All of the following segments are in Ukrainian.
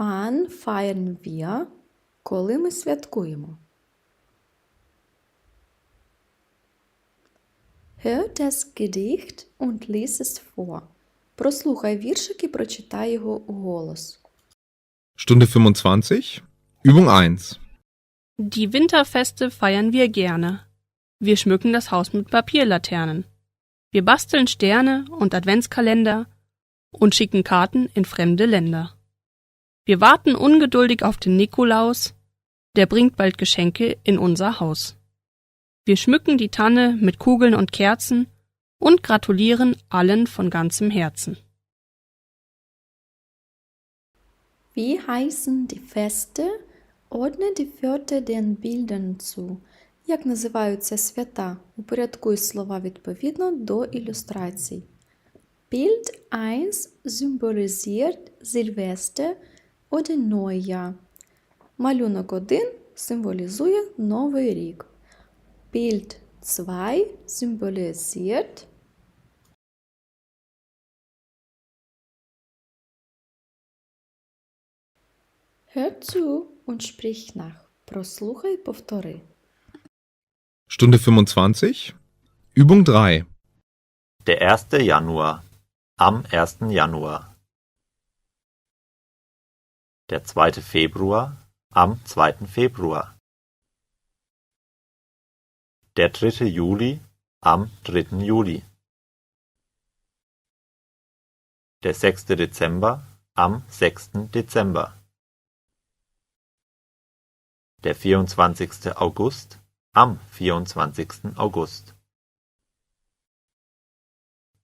Wann feiern wir? Коли ми святкуємо? Hör das Gedicht und lies es vor. Прослухай віршик і прочитай його уголос. Stunde 25, Übung 1. Die Winterfeste feiern wir gerne. Wir schmücken das Haus mit Papierlaternen. Wir basteln Sterne und Adventskalender und schicken Karten in fremde Länder. Wir warten ungeduldig auf den Nikolaus, der bringt bald Geschenke in unser Haus. Wir schmücken die Tanne mit Kugeln und Kerzen und gratulieren allen von ganzem Herzen. Wie heißen die Feste? Ordne die Wörter den Bildern zu. Як називаються свята? Упорядкуй слова відповідно до ілюстрацій. Bild 1 symbolisiert Silvester oder Neujahr. Малюнок 1 символізує Новий рік. Bild 2 symbolisiert Hör zu und sprich nach. Прослухай, повтори. Stunde 25, Übung 3. Der 1. Januar. Am 1. Januar. Der 2. Februar. Am 2. Februar. Der 3. Juli. Am 3. Juli. Der 6. Dezember. Am 6. Dezember. Der 24. August. Am 24. August.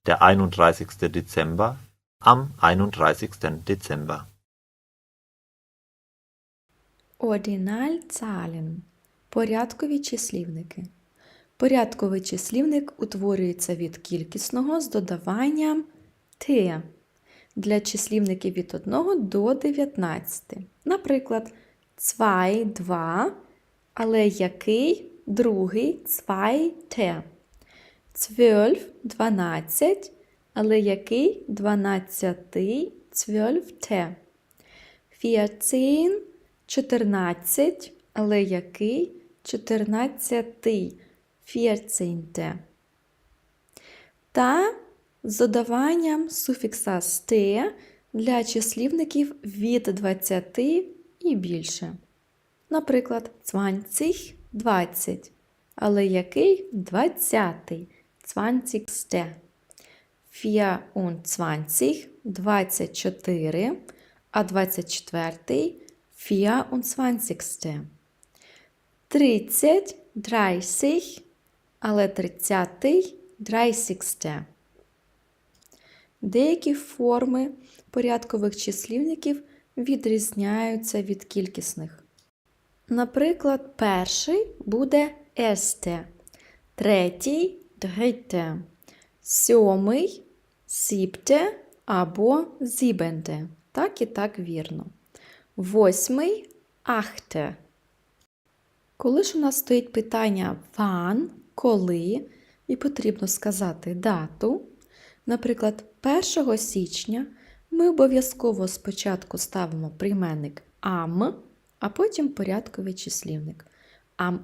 Der 31. Dezember. Am 31. Dezember. Ordinalzahlen. Порядкові числівники. Порядковий числівник утворюється від кількісного з додаванням «т» для числівників від 1 до 19. Наприклад, 2 – 2, але який другий 2 «т». 12 – 12, але який 12 12 «т». 14 – 14, але який 14 14. Та з додаванням суфікса «сте» для числівників від 20 і більше. Наприклад, 20 – 20, але який 20 20 24 – 24, а 24 – 24. 30 – 30, але 30 – 30. Деякі форми порядкових числівників відрізняються від кількісних. Наприклад, перший буде есте, третій дрите, сьомий сіпте або зібенте. Так і так вірно. Восьмий ахте. Коли ж у нас стоїть питання ван, коли, і потрібно сказати дату, наприклад, 1 січня ми обов'язково спочатку ставимо прийменник ам, а потім порядковий числівник. Am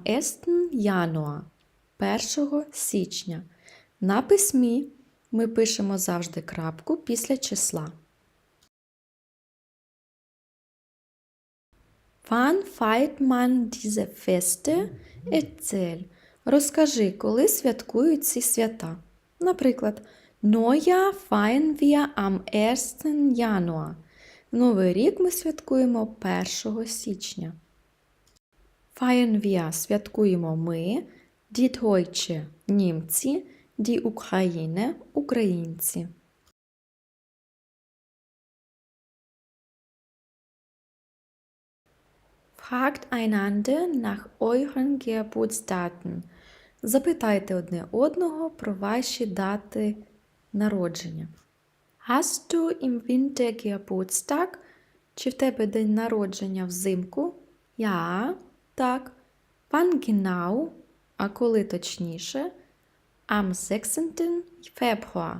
1. Januar 1 січня. На письмі ми пишемо завжди крапку після числа. Wann feiert man diese Feste? Erzähl. Розкажи, коли святкують ці свята. Наприклад, Neujahr feiern wir am 1. Januar. Новий рік ми святкуємо 1 січня. Feiern wir – святкуємо ми, die Deutsche – німці, die Ukraine – українці. Fragt einander nach euren Geburtsdaten. Запитайте одне одного про ваші дати народження. Hast du im Winter Geburtstag? Чи в тебе день народження взимку? Ja, так. Wann genau? А коли точніше? Am 16. Februar.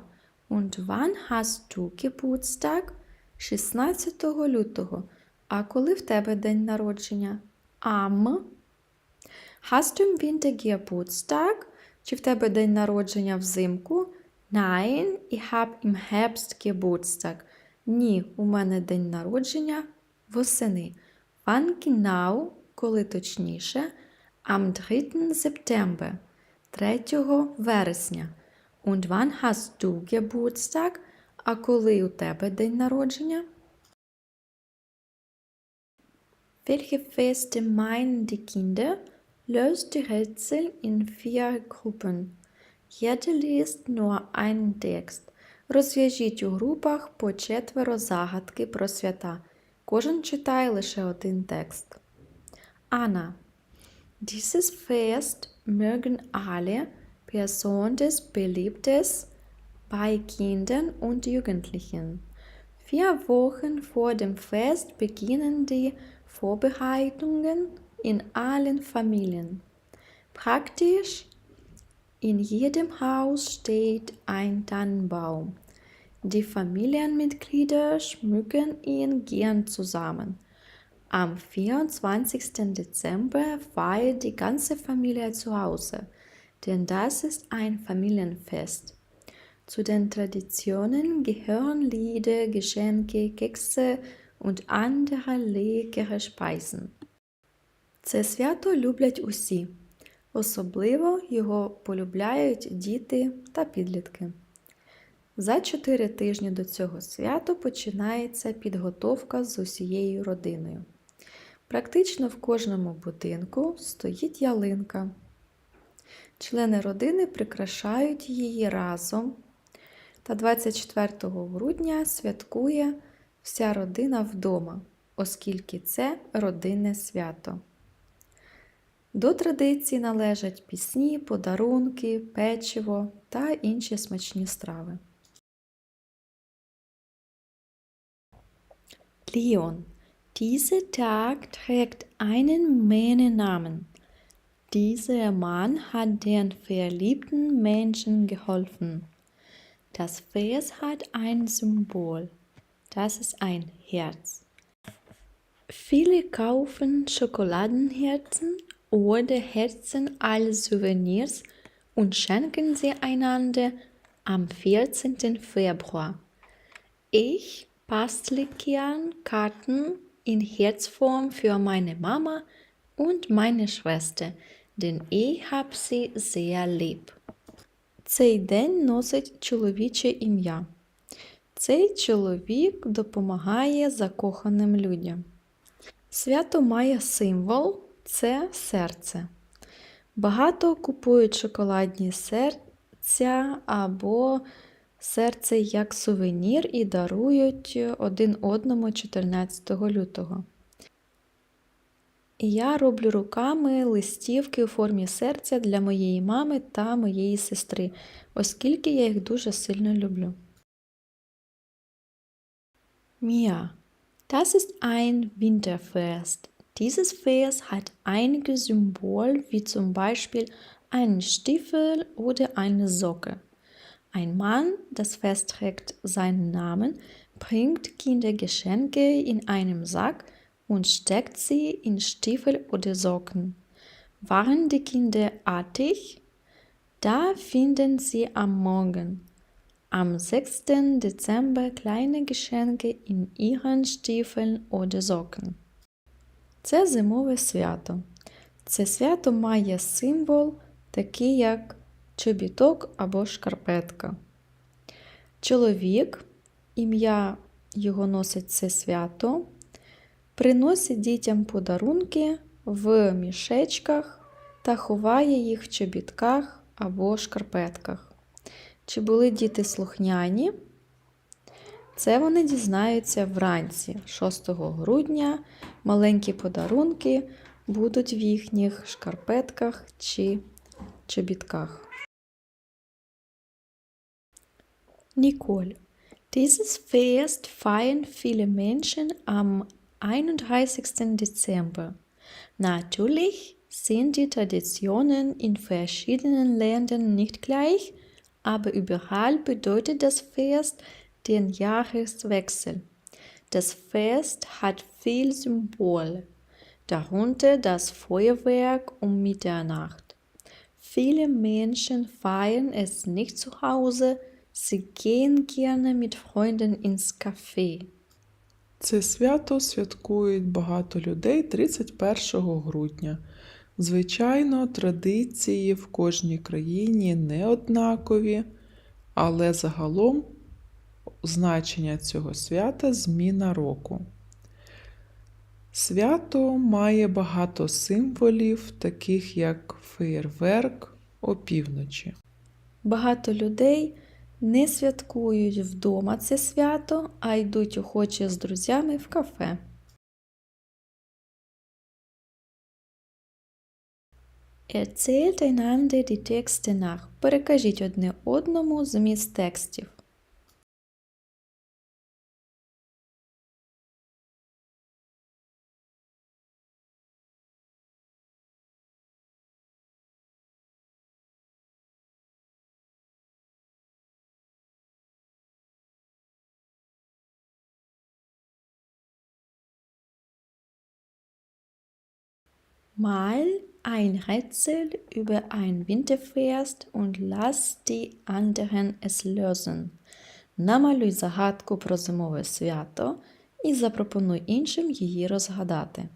Und wann hast du Geburtstag? 16 лютого. А коли в тебе день народження? Am. Hast du im Winter Geburtstag? Чи в тебе день народження взимку? Nein, ich habe im Herbst Geburtstag. Ні, у мене день народження восени. Wann genau, коли точніше? Am 3. September, 3 вересня. Und wann hast du Geburtstag? А коли у тебе день народження? Welche Feste meinen die Kinder? Löst die Rätsel in vier Gruppen. Jede liest nur einen Text. Розв'яжіть у групах по четверо загадки про свята. Кожен читає лише один текст. Anna. Dieses Fest mögen alle besonders beliebtes bei Kindern und Jugendlichen. Vier Wochen vor dem Fest beginnen die Vorbereitungen in allen Familien. Praktisch in jedem Haus steht ein Tannenbaum. Die Familienmitglieder schmücken ihn gern zusammen. Am 24. Dezember feiert die ganze Familie zu Hause, denn das ist ein Familienfest. Zu den Traditionen gehören Lieder, Geschenke, Kekse und andere leckere Speisen. Це свято люблять усі. Особливо його полюбляють діти та підлітки. За чотири тижні до цього святу починається підготовка з усією родиною. Практично в кожному будинку стоїть ялинка. Члени родини прикрашають її разом. Та 24 грудня святкує вся родина вдома, оскільки це родинне свято. До традиції належать пісні, подарунки, печиво та інші смачні страви. Leon. Dieser Tag trägt einen Mähnenamen. Dieser Mann hat den verliebten Menschen geholfen. Das Fest hat ein Symbol. Das ist ein Herz. Viele kaufen Schokoladenherzen oder Herzen als Souvenirs und schenken sie einander am 14. Februar. Ich bastle gern Karten in Herzform für meine Mama und meine Schwester, denn ich hab sie sehr lieb. Цей день носить чоловіче ім'я. Цей чоловік допомагає закоханим людям. Свято має символ це серце. Багато купують шоколадні серця або серце як сувенір і дарують один одному 14 лютого. Я роблю руками листівки у формі серця для моєї мами та моєї сестри, оскільки я їх дуже сильно люблю. Mia. Das ist ein Winterfest. Dieses Fest hat einige Symbole wie zum Beispiel einen Stiefel oder eine Socke. Ein Mann, das Fest trägt seinen Namen, bringt Kinder Geschenke in einem Sack und steckt sie in Stiefel oder Socken. Waren die Kinder artig? Da finden sie am Morgen, am 6. Dezember kleine Geschenke in ihren Stiefeln oder Socken. Це зимове свято. Це свято має символ, такий як чобіток або шкарпетка. Чоловік, ім'я його носить це свято, приносить дітям подарунки в мішечках та ховає їх в чобітках або шкарпетках. Чи були діти слухняні? Це вони дізнаються вранці, 6 грудня. Маленькі подарунки будуть в їхніх шкарпетках чи чобітках. Nicole. Dieses Fest feiern viele Menschen am 31. Dezember. Natürlich sind die Traditionen in verschiedenen Ländern nicht gleich, aber überall bedeutet das Fest den Jahreswechsel. Das Fest hat viel Symbol, darunter das Feuerwerk um Mitternacht. Viele Menschen feiern es nicht zu Hause, sie gehen gerne mit Freunden ins Café. Це свято святкують багато людей 31 грудня. Звичайно, традиції в кожній країні не однакові, але загалом значення цього свята зміна року. Свято має багато символів, таких як феєрверк опівночі. Багато людей не святкують вдома це свято, а йдуть охоче з друзями в кафе. Erzählt einander die Texte nach. Перекажіть одне одному зміст текстів. Mal ein Rätsel über ein Winterfest und lass die anderen es lösen. Намалюй загадку про зимове свято і запропонуй іншим її розгадати.